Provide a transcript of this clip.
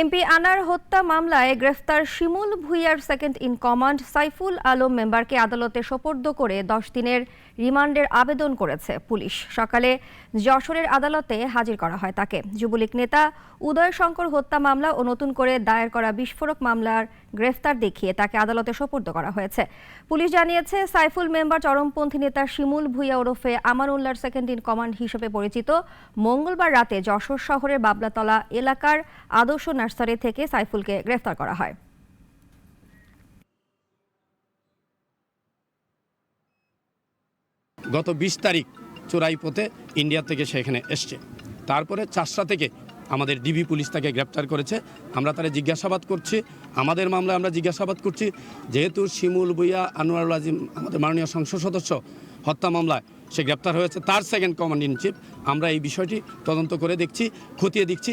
MP আনার হত্যা মামলায় গ্রেফতার Shimul ভুইয়ার second in command Saiful Alam মেম্বারকে আদালতে সোপর্দ করে দশ দিনের রিমান্ডের আবেদন করেছে পুলিশ। সকালে যশোরের আদালতে হাজির করা হয় তাকে। যুবলীগ নেতা উদয় শঙ্কর হত্যা মামলা ও নতুন করে দায়ের করা বিস্ফোরক মামলার গ্রেফতার দেখিয়ে তাকে আদালতে সোপর্দ করা হয়েছে। পুলিশ জানিয়েছে, সাইফুল মেম্বার চরমপন্থী নেতা শিমুল ভুইয়া ওরফে আমানুল্লাহর সেকেন্ড ইন কমান্ড হিসেবে পরিচিত। মঙ্গলবার রাতে যশোর শহরের বাবলাতলা এলাকার আদর্শ নার্সারি থেকে সাইফুলকে গ্রেফতার করা হয়। গত বিশ তারিখ চোরাই পথে ইন্ডিয়া থেকে সেখানে এসছে। তারপরে চারশা থেকে আমাদের ডিবি পুলিশ তাকে গ্রেপ্তার করেছে। আমরা তারা জিজ্ঞাসাবাদ করছি, আমাদের মামলায় আমরা জিজ্ঞাসাবাদ করছি। যেহেতু শিমুল বুইয়া আনোয়ারুল আজিম আমাদের মাননীয় সংসদ সদস্য হত্যা মামলায় সে গ্রেপ্তার হয়েছে, তার সেকেন্ড কমান্ড ইন চিফ আমরা এই বিষয়টি তদন্ত করে দেখছি, খতিয়ে দেখছি।